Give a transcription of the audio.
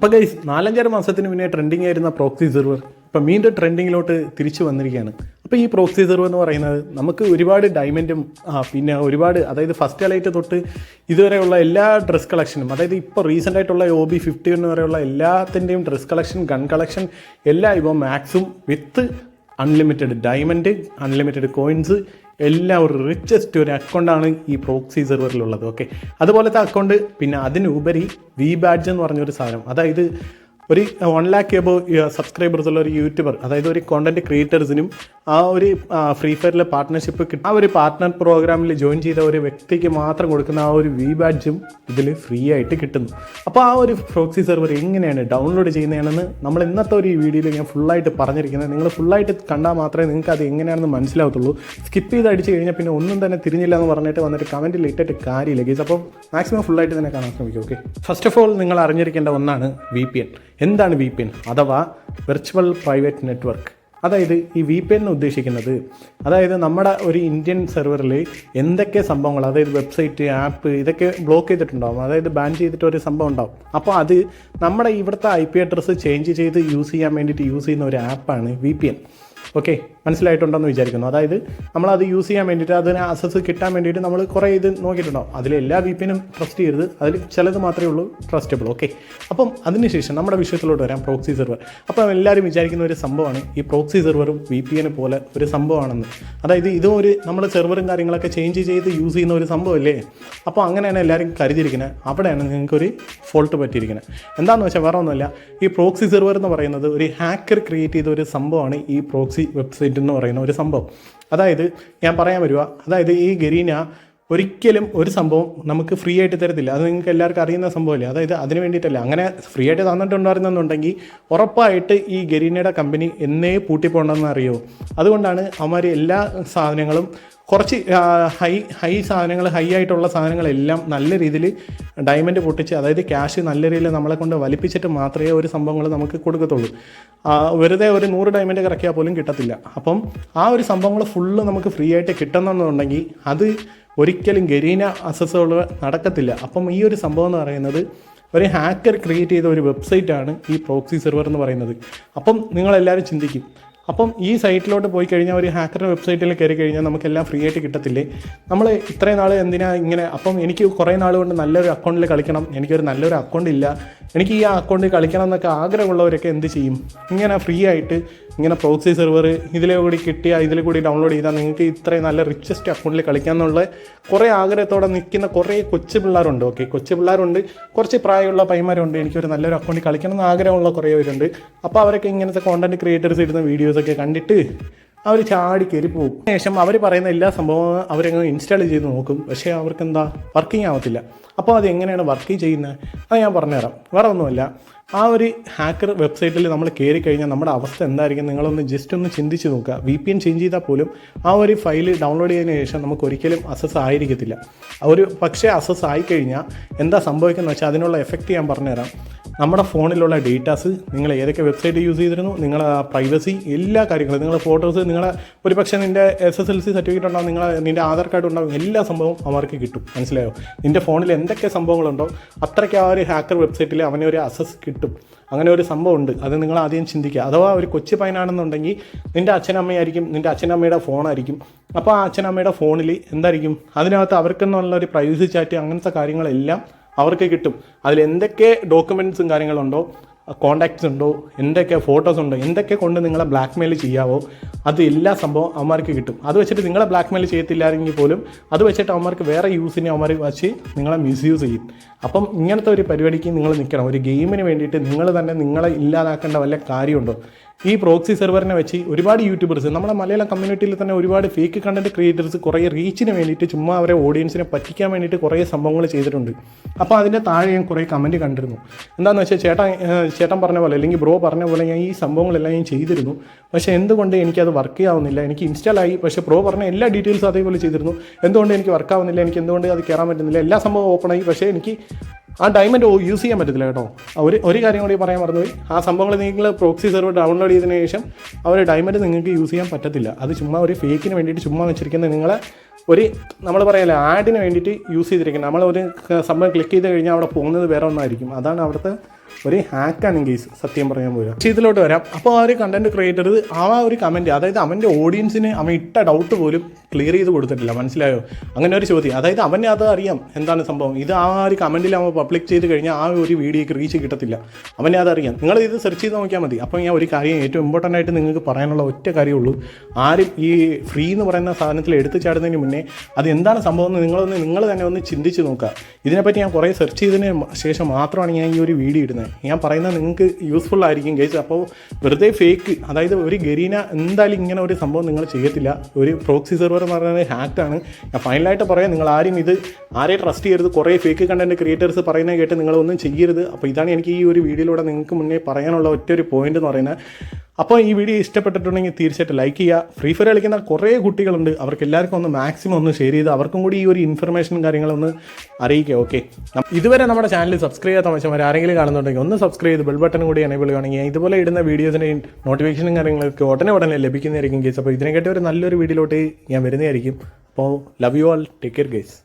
അപ്പോൾ ഗൈസ് നാലഞ്ചര മാസത്തിന് മുന്നേ ട്രെൻഡിങ് ആയിരുന്ന പ്രോക്സി സെർവർ ഇപ്പം വീണ്ടും ട്രെൻഡിങ്ങിലോട്ട് തിരിച്ചു വന്നിരിക്കുകയാണ്. അപ്പോൾ ഈ പ്രോക്സി സെർവർ എന്ന് പറയുന്നത് നമുക്ക് ഒരുപാട് ഡയമണ്ടും പിന്നെ ഒരുപാട് അതായത് ഫസ്റ്റ് അലൈറ്റ് തൊട്ട് ഇതുവരെയുള്ള എല്ലാ ഡ്രസ് കളക്ഷനും അതായത് ഇപ്പോൾ റീസെന്റ് ആയിട്ടുള്ള ഒ ബി ഫിഫ്റ്റി എന്ന് വരെയുള്ള എല്ലാത്തിന്റെയും ഡ്രസ് കളക്ഷൻ ഗൺ കളക്ഷൻ എല്ലാം ഇപ്പോൾ മാക്സും with unlimited diamond unlimited coins എല്ലാം ഒരു റിച്ചസ്റ്റ് ഒരു അക്കൗണ്ടാണ് ഈ പ്രോക്സി സെർവറിലുള്ളത് ഓക്കെ അതുപോലത്തെ അക്കൗണ്ട് പിന്നെ അതിനുപരി വി ബാഡ്ജ് എന്ന് പറഞ്ഞൊരു സാധനം. അതായത് ഒരു വൺ ലാക്ക് എബോ സബ്സ്ക്രൈബേഴ്സ് ഉള്ള ഒരു യൂട്യൂബർ അതായത് ഒരു കോണ്ടന്റ് ക്രിയേറ്റേഴ്സിനും ആ ഒരു ഫ്രീ ഫയറിലെ പാർട്ട്ണർഷിപ്പ് കിട്ടും. ആ ഒരു പാർട്ട്ണർ പ്രോഗ്രാമിൽ ജോയിൻ ചെയ്ത ഒരു വ്യക്തിക്ക് മാത്രം കൊടുക്കുന്ന ആ ഒരു വി ബാഡ്ജും ഇതിൽ ഫ്രീ ആയിട്ട് കിട്ടുന്നു. അപ്പോൾ ആ ഒരു പ്രോക്സി സെർവർ എങ്ങനെയാണ് ഡൗൺലോഡ് ചെയ്യുന്നതാണെന്ന് നമ്മൾ ഇന്നത്തെ ഒരു വീഡിയോയിൽ ഞാൻ ഫുള്ളായിട്ട് പറഞ്ഞിരിക്കുന്നത്. നിങ്ങൾ ഫുള്ളായിട്ട് കണ്ടാൽ മാത്രമേ നിങ്ങൾക്ക് അത് എങ്ങനെയാണെന്ന് മനസ്സിലാവത്തുള്ളൂ. സ്കിപ്പ് ചെയ്ത് അടിച്ച് കഴിഞ്ഞാൽ പിന്നെ ഒന്നും തന്നെ തിരിഞ്ഞില്ല എന്ന് പറഞ്ഞിട്ട് വന്നിട്ട് കമന്റിൽ ഇട്ടിട്ട് കാര്യമില്ല ഗീസ് അപ്പോൾ മാക്സിമം ഫുള്ളായിട്ട് തന്നെ കാണാൻ ശ്രമിക്കും ഓക്കെ ഫസ്റ്റ് ഓഫ് ഓൾ നിങ്ങൾ അറിഞ്ഞിരിക്കേണ്ട ഒന്നാണ് വി പി എൻ എന്താണ് വി പി എൻ അഥവാ വെർച്വൽ പ്രൈവറ്റ് നെറ്റ്വർക്ക് അതായത് ഈ വി പി എൻ ഉദ്ദേശിക്കുന്നത് അതായത് നമ്മുടെ ഒരു ഇന്ത്യൻ സെർവറിൽ എന്തൊക്കെ സംഭവങ്ങൾ അതായത് വെബ്സൈറ്റ് ആപ്പ് ഇതൊക്കെ ബ്ലോക്ക് ചെയ്തിട്ടുണ്ടാവും. അതായത് ബാൻ ചെയ്തിട്ട് ഒരു സംഭവം ഉണ്ടാവും. അപ്പോൾ അത് നമ്മുടെ ഇവിടുത്തെ ഐ പി അഡ്രസ്സ് ചേഞ്ച് ചെയ്ത് യൂസ് ചെയ്യാൻ വേണ്ടിയിട്ട് യൂസ് ചെയ്യുന്ന ഒരു ആപ്പാണ് വി പി എൻ ഓക്കെ മനസ്സിലായിട്ടുണ്ടെന്ന് വിചാരിക്കുന്നു. അതായത് നമ്മളത് യൂസ് ചെയ്യാൻ വേണ്ടിയിട്ട് അതിന് അസസ് കിട്ടാൻ വേണ്ടിയിട്ട് നമ്മൾ കുറേ ഇത് നോക്കിയിട്ടുണ്ടാവും. അതിൽ എല്ലാ വി പി എനും ട്രസ്റ്റ് ചെയ്യരുത്. അതിൽ ചിലത് മാത്രമേ ഉള്ളൂ ട്രസ്റ്റബിൾ ഓക്കെ അപ്പം അതിനുശേഷം നമ്മുടെ വിഷയത്തിലോട്ട് വരാം പ്രോക്സി സെർവർ അപ്പം എല്ലാവരും വിചാരിക്കുന്ന ഒരു സംഭവമാണ് ഈ പ്രോക്സി സെർവറും വി പി എന് പോലെ ഒരു സംഭവമാണെന്ന്. അതായത് ഇതും ഒരു നമ്മൾ സെർവറും കാര്യങ്ങളൊക്കെ ചേഞ്ച് ചെയ്ത് യൂസ് ചെയ്യുന്ന ഒരു സംഭവമല്ലേ? അപ്പോൾ അങ്ങനെയാണ് എല്ലാവരും കരുതിയിരിക്കുന്നത് അവിടെയാണ് നിങ്ങൾക്കൊരു ഫോൾട്ട് പറ്റിയിരിക്കുന്നത് എന്താണെന്ന് വെച്ചാൽ വേറെ ഒന്നുമില്ല ഈ പ്രോക്സി സെർവർ എന്ന് പറയുന്നത് ഒരു ഹാക്കർ ക്രിയേറ്റ് ചെയ്ത ഒരു സംഭവമാണ് ഈ പ്രോക്സി വെബ്സൈറ്റ് എന്ന് പറയുന്ന ഒരു സംഭവം. അതായത് ഞാൻ പറയാൻ വരുക അതായത് ഈ ഗരീന ഒരിക്കലും ഒരു സംഭവം നമുക്ക് ഫ്രീ ആയിട്ട് തരത്തില്ല. അത് നിങ്ങൾക്ക് എല്ലാവർക്കും അറിയുന്ന സംഭവമല്ലേ? അതായത് അതിന് വേണ്ടിയിട്ടല്ല. അങ്ങനെ ഫ്രീ ആയിട്ട് തന്നിട്ടുണ്ടായിരുന്നെന്നുണ്ടെങ്കിൽ ഉറപ്പായിട്ട് ഈ ഗരീനയുടെ കമ്പനി എന്നേ പൂട്ടിപ്പോണ്ടെന്ന് അറിയോ. അതുകൊണ്ടാണ് അവന്മാർ എല്ലാ സാധനങ്ങളും കുറച്ച് ഹൈ ഹൈ സാധനങ്ങൾ ഹൈ ആയിട്ടുള്ള സാധനങ്ങളെല്ലാം നല്ല രീതിയിൽ ഡയമണ്ട് പൊട്ടിച്ച് അതായത് ക്യാഷ് നല്ല രീതിയിൽ നമ്മളെ കൊണ്ട് വലിപ്പിച്ചിട്ട് മാത്രമേ ഒരു സംഭവങ്ങൾ നമുക്ക് കൊടുക്കത്തുള്ളൂ. വെറുതെ ഒരു നൂറ് ഡയമണ്ട് ഇറക്കിയാൽ പോലും കിട്ടത്തില്ല. അപ്പം ആ ഒരു സംഭവങ്ങൾ ഫുള്ള് നമുക്ക് ഫ്രീ ആയിട്ട് കിട്ടണമെന്നുണ്ടെങ്കിൽ അത് ഒരിക്കലും ഗരീന അസസ്സുകൾ നടക്കത്തില്ല. അപ്പം ഈ ഒരു സംഭവം എന്ന് പറയുന്നത് ഒരു ഹാക്കർ ക്രിയേറ്റ് ചെയ്ത ഒരു വെബ്സൈറ്റാണ് ഈ പ്രോക്സി സെർവർ എന്ന് പറയുന്നത്. അപ്പം നിങ്ങളെല്ലാവരും ചിന്തിക്കും. അപ്പം ഈ സൈറ്റിലോട്ട് പോയി കഴിഞ്ഞാൽ ഒരു ഹാക്കറിന്റെ വെബ്സൈറ്റിൽ കയറി കഴിഞ്ഞാൽ നമുക്കെല്ലാം ഫ്രീ ആയിട്ട് കിട്ടത്തില്ലേ? നമ്മൾ ഇത്രയും നാൾ എന്തിനാ ഇങ്ങനെ അപ്പം എനിക്ക് കുറേ നാൾ കൊണ്ട് നല്ലൊരു അക്കൗണ്ടിൽ കളിക്കണം എനിക്കൊരു നല്ലൊരു അക്കൗണ്ട് ഇല്ല എനിക്ക് ഈ അക്കൗണ്ടിൽ കളിക്കണം എന്നൊക്കെ ആഗ്രഹമുള്ളവരൊക്കെ എന്ത് ചെയ്യും? ഇങ്ങനെ ഫ്രീ ആയിട്ട് ഇങ്ങനെ പ്രോക്സി സെർവർ ഇതിലെ കൂടി കിട്ടിയ ഇതിൽ കൂടി ഡൗൺലോഡ് ചെയ്താൽ നിങ്ങൾക്ക് ഇത്രയും നല്ല റിച്ചസ്റ്റ് അക്കൗണ്ടിൽ കളിക്കാമെന്നുള്ള കുറേ ആഗ്രഹത്തോടെ നിൽക്കുന്ന കുറേ കൊച്ചു പിള്ളേരുണ്ട്. ഓക്കെ കൊച്ചു പിള്ളേരുണ്ട്. കുറച്ച് പ്രായമുള്ള പൈമാരുണ്ട് എനിക്കൊരു നല്ലൊരു അക്കൗണ്ടിൽ കളിക്കണം എന്ന് ആഗ്രഹമുള്ള കുറേ പേരുണ്ട്. അപ്പോൾ അവരൊക്കെ ഇങ്ങനത്തെ കോണ്ടന്റ് ക്രിയേറ്റേഴ്സ് ഇടുന്ന വീഡിയോസൊക്കെ കണ്ടിട്ട് അവർ ചാടി കയറി പോകും. ശേഷം അവർ പറയുന്ന എല്ലാ സംഭവവും അവരങ്ങ് ഇൻസ്റ്റാൾ ചെയ്ത് നോക്കും. പക്ഷേ അവർക്ക് എന്താ വർക്കിംഗ് ആവത്തില്ല. അപ്പോൾ അത് എങ്ങനെയാണ് വർക്കിംഗ് ചെയ്യുന്നത്? അത് ഞാൻ പറഞ്ഞുതരാം. വേറെ ഒന്നുമല്ല. ആ ഒരു ഹാക്കർ വെബ്സൈറ്റിൽ നമ്മൾ കയറി കഴിഞ്ഞാൽ നമ്മുടെ അവസ്ഥ എന്തായിരിക്കും നിങ്ങളൊന്ന് ജസ്റ്റ് ഒന്ന് ചിന്തിച്ച് നോക്കുക. വി പി എൻ ചേഞ്ച് ചെയ്താൽ പോലും ആ ഒരു ഫയൽ ഡൗൺലോഡ് ചെയ്തതിന് ശേഷം നമുക്ക് ഒരിക്കലും അസസ് ആയിരിക്കത്തില്ല. ഒരു പക്ഷേ അസസ് ആയിക്കഴിഞ്ഞാൽ എന്താ സംഭവിക്കുന്നത് വെച്ചാൽ അതിനുള്ള എഫക്റ്റ് ഞാൻ പറഞ്ഞുതരാം. നമ്മുടെ ഫോണിലുള്ള ഡേറ്റാസ് നിങ്ങൾ ഏതൊക്കെ വെബ്സൈറ്റ് യൂസ് ചെയ്തിരുന്നു നിങ്ങളെ പ്രൈവസി എല്ലാ കാര്യങ്ങളും നിങ്ങളുടെ ഫോട്ടോസ് നിങ്ങളെ ഒരു പക്ഷേ നിന്റെ S S L C certificate ഉണ്ടാവും നിങ്ങളെ നിന്റെ ആധാർ കാർഡ് ഉണ്ടാവും എല്ലാ സംഭവവും അവർക്ക് കിട്ടും. മനസ്സിലായോ? നിന്റെ ഫോണിൽ എന്തൊക്കെ സംഭവങ്ങളുണ്ടോ അത്രയ്ക്ക് ആ ഒരു ഹാക്കർ വെബ്സൈറ്റിൽ അവനെ ഒരു അസസ് കിട്ടും. അങ്ങനെ ഒരു സംഭവം ഉണ്ട്. അത് നിങ്ങൾ ആദ്യം ചിന്തിക്കുക. അഥവാ ഒരു കൊച്ചു പൈനാണെന്നുണ്ടെങ്കിൽ നിന്റെ അച്ഛനമ്മയായിരിക്കും നിന്റെ അച്ഛനമ്മയുടെ ഫോണായിരിക്കും. അപ്പോൾ ആ അച്ഛനമ്മയുടെ ഫോണിൽ എന്തായിരിക്കും? അതിനകത്ത് അവർക്കെന്നുള്ള ഒരു പ്രൈവസി ചാറ്റ് അങ്ങനത്തെ കാര്യങ്ങളെല്ലാം അവർക്ക് കിട്ടും. അതിൽ എന്തൊക്കെ ഡോക്യുമെന്റ്സും കാര്യങ്ങളുണ്ടോ? കോണ്ടാക്ട്സ് ഉണ്ടോ? എന്തൊക്കെ ഫോട്ടോസ് ഉണ്ടോ? എന്തൊക്കെ കൊണ്ട് നിങ്ങളെ ബ്ലാക്ക് മെയിൽ ചെയ്യാവോ? അത് എല്ലാ സംഭവം അവന്മാർക്ക് കിട്ടും. അത് വെച്ചിട്ട് നിങ്ങളെ ബ്ലാക്ക് മെയിൽ ചെയ്യത്തില്ലായിരുന്നെങ്കിൽ പോലും അത് വെച്ചിട്ട് അവന്മാർക്ക് വേറെ യൂസിനെ അവന്മാർ വെച്ച് നിങ്ങളെ മിസ്യൂസ് ചെയ്യും. അപ്പം ഇങ്ങനത്തെ ഒരു പരിപാടിക്ക് നിങ്ങൾ നിൽക്കണം. ഒരു ഗെയിമിന് വേണ്ടിയിട്ട് നിങ്ങൾ തന്നെ നിങ്ങളെ ഇല്ലാതാക്കേണ്ട വല്ല കാര്യമുണ്ടോ? ഈ പ്രോക്സി സെർവറിനെ വെച്ച് ഒരുപാട് യൂട്യൂബേഴ്സ് നമ്മുടെ മലയാളം കമ്മ്യൂണിറ്റിയിൽ തന്നെ ഒരുപാട് ഫേക്ക് കണ്ടന്റ് ക്രിയേറ്റേഴ്സ് കുറേ റീച്ചിന് വേണ്ടിയിട്ട് ചുമ്മാ അവരെ ഓഡിയൻസിനെ പറ്റിക്കാൻ വേണ്ടിയിട്ട് കുറേ സംഭവങ്ങൾ ചെയ്തിട്ടുണ്ട്. അപ്പോൾ അതിന്റെ താഴെ ഞാൻ കുറേ കമന്റ് കണ്ടിരുന്നു. എന്താണെന്ന് വെച്ചാൽ ചേട്ടൻ ചേട്ടൻ പറഞ്ഞ പോലെ അല്ലെങ്കിൽ ബ്രോ പറഞ്ഞ പോലെ ഞാൻ ഈ സംഭവങ്ങളെല്ലാം ഞാൻ ചെയ്തിരുന്നു. പക്ഷേ എന്തുകൊണ്ട് എനിക്കത് വർക്ക് ചെയ്യാവുന്നില്ല? എനിക്ക് ഇൻസ്റ്റാൾ ആയി. പക്ഷേ ബ്രോ പറഞ്ഞ എല്ലാ ഡീറ്റെയിൽസും അതേപോലെ ചെയ്തിരുന്നു. എന്തുകൊണ്ട് എനിക്ക് വർക്ക് ആവുന്നില്ല? എനിക്ക് എന്തുകൊണ്ട് അത് കയറാൻ പറ്റുന്നില്ല? എല്ലാ സംഭവം ഓപ്പൺ ആയി. പക്ഷേ എനിക്ക് ആ ഡയമണ്ട് യൂസ് ചെയ്യാൻ പറ്റത്തില്ല കേട്ടോ. ഒരു ഒരു കാര്യം കൂടി പറയാൻ മറന്നുപോയി. ആ സംഭവങ്ങൾ നിങ്ങൾ പ്രോക്സി സെർവർ ഡൗൺലോഡ് ചെയ്തതിന് ശേഷം ഒരു ഡയമണ്ട് നിങ്ങൾക്ക് യൂസ് ചെയ്യാൻ പറ്റത്തില്ല. അത് ചുമ്മാ ഒരു ഫേക്കിന് വേണ്ടിയിട്ട് ചുമ്മാ വെച്ചിരിക്കുന്ന നിങ്ങളെ ഒരു നമ്മൾ പറയല്ലേ ആഡിന് വേണ്ടിയിട്ട് യൂസ് ചെയ്തിരിക്കുന്നത്. നമ്മൾ ഒരു സംഭവം ക്ലിക്ക് ചെയ്ത് കഴിഞ്ഞാൽ അവിടെ പോകുന്നത് വേറെ ഒന്നായിരിക്കും. അതാണ് അവിടുത്തെ ഒരു ഹാക്കാണ് കേസ് സത്യം പറയാൻ പോലും പക്ഷേ ഇതിലോട്ട് വരാം. അപ്പോൾ ആ ഒരു കണ്ടന്റ് ക്രിയേറ്റർ ആ ഒരു കമന്റ് അതായത് അവന്റെ ഓഡിയൻസിന് അവൻ ഇട്ട ഡൗട്ട് പോലും ക്ലിയർ ചെയ്ത് കൊടുത്തിട്ടില്ല. മനസ്സിലായോ? അങ്ങനെ ഒരു ചോദ്യം. അതായത് അവനെ അത് അറിയാം എന്താണ് സംഭവം. ഇത് ആ ഒരു കമന്റിൽ അവൻ പബ്ലിക് ചെയ്ത് കഴിഞ്ഞാൽ ആ ഒരു വീഡിയോക്ക് റീച്ച് കിട്ടത്തില്ല. അവനെ അതറിയാം നിങ്ങൾ ഇത് സെർച്ച് ചെയ്ത് നോക്കിയാൽ മതി. അപ്പോൾ ഞാൻ ഒരു കാര്യം ഏറ്റവും ഇമ്പോർട്ടന്റ് ആയിട്ട് നിങ്ങൾക്ക് പറയാനുള്ള ഒറ്റ കാര്യമുള്ളൂ ആരും ഈ ഫ്രീ എന്ന് പറയുന്ന സാധനത്തിൽ എടുത്തു ചാടുന്നതിന് മുന്നേ അത് എന്താണ് സംഭവം എന്ന് നിങ്ങളൊന്ന് നിങ്ങൾ തന്നെ ഒന്ന് ചിന്തിച്ച് നോക്കുക. ഇതിനെപ്പറ്റി ഞാൻ കുറേ സെർച്ച് ചെയ്തതിന് ശേഷം മാത്രമാണ് ഞാൻ ഈ ഒരു വീഡിയോ ഇടുന്നത്. ഞാൻ പറയുന്നത് നിങ്ങൾക്ക് യൂസ്ഫുൾ ആയിരിക്കും ഗൈസ് അപ്പോൾ വെറുതെ ഫേക്ക് അതായത് ഒരു ഗരീന എന്തായാലും ഇങ്ങനെ ഒരു സംഭവം നിങ്ങൾ ചെയ്യത്തില്ല. ഒരു പ്രോക്സി സെർവർ എന്ന് പറയുന്നത് ഹാക്കാണ് ഞാൻ ഫൈനലായിട്ട് പറയാം നിങ്ങൾ ആരും ഇത് ആരെ ട്രസ്റ്റ് ചെയ്യരുത്. കുറേ ഫേക്ക് കണ്ടന്റ് ക്രിയേറ്റേഴ്സ് പറയുന്നത് കേട്ട് നിങ്ങളൊന്നും ചെയ്യരുത്. അപ്പോൾ ഇതാണ് എനിക്ക് ഈ ഒരു വീഡിയോയിലൂടെ നിങ്ങൾക്ക് മുന്നേ പറയാനുള്ള ഒറ്റ ഒരു പോയിന്റ് എന്ന് പറയുന്നത്. അപ്പോൾ ഈ വീഡിയോ ഇഷ്ടപ്പെട്ടിട്ടുണ്ടെങ്കിൽ തീർച്ചയായിട്ടും ലൈക്ക് ചെയ്യുക. ഫ്രീ ഫയർ കളിക്കുന്ന കുറേ കുട്ടികളുണ്ട്. അവർക്ക് എല്ലാവർക്കും ഒന്ന് മാക്സിമം ഒന്ന് ഷെയർ ചെയ്ത് അവർക്കും കൂടി ഈ ഒരു ഇൻഫർമേഷനും കാര്യങ്ങളൊന്ന് അറിയിക്കുക. ഓക്കെ ഇതുവരെ നമ്മുടെ ചാനൽ സബ്സ്ക്രൈബ് ചെയ്യാത്ത മനുഷ്യന്മാർ ആരെങ്കിലും കാണുന്നുണ്ടെങ്കിൽ ഒന്ന് സബ്സ്ക്രൈബ് ചെയ്ത് ബെൽ ബട്ടൺ കൂടി എനേബിൾ ചെയ്യുകയാണെങ്കിൽ ഇതുപോലെ ഇടുന്ന വീഡിയോസിന്റെ നോട്ടിഫിക്കേഷനും കാര്യങ്ങളൊക്കെ ഉടനെ ഉടനെ ലഭിക്കുന്നതായിരിക്കും കേസ് അപ്പോൾ ഇതിനെക്കാട്ടി ഒരു നല്ലൊരു വീഡിയോയിലോട്ട് ഞാൻ വരുന്നതായിരിക്കും. അപ്പോൾ love you all take care guys